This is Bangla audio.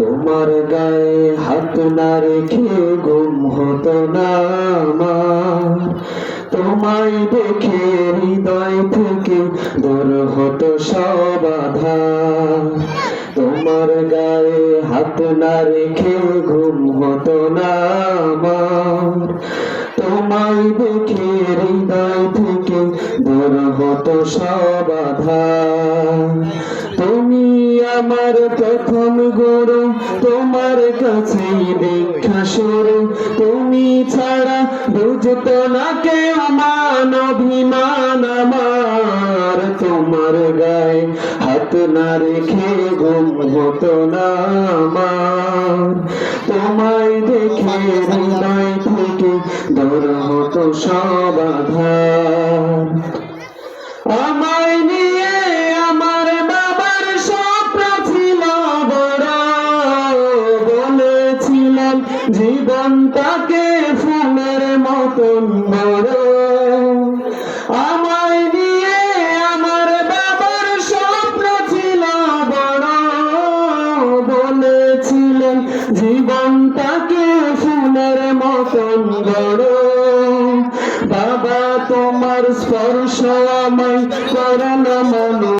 তোমার গায়ে হাত না রেখে ঘুম হতো না তোমায় দেখে হৃদয় থেকে দূর হতো সব তোমার গায়ে হাত না রেখে ঘুম হতো না তোমায় দেখে হৃদয় থেকে দূর হতো সব আমার প্রথম গুরু, তোমার কাছেই দীক্ষা শুরু। তুমি ছাড়া বুঝতো না কেউ মান অভিমান আমার। তোমার গায়ে হাত না রেখে ঘুম হতো না আমার। তোমায় দেখে হৃদয় থেকে দূর হতো সব বলেছিলাম জীবনটাকে ফুলের মতন বড় আমায় নিয়ে আমার বাবার স্বপ্ন ছিল বড়। বলেছিলেন, জীবনটাকে ফুলের মতন বড় বাবা, তোমার স্পর্শ আমায় করে না মন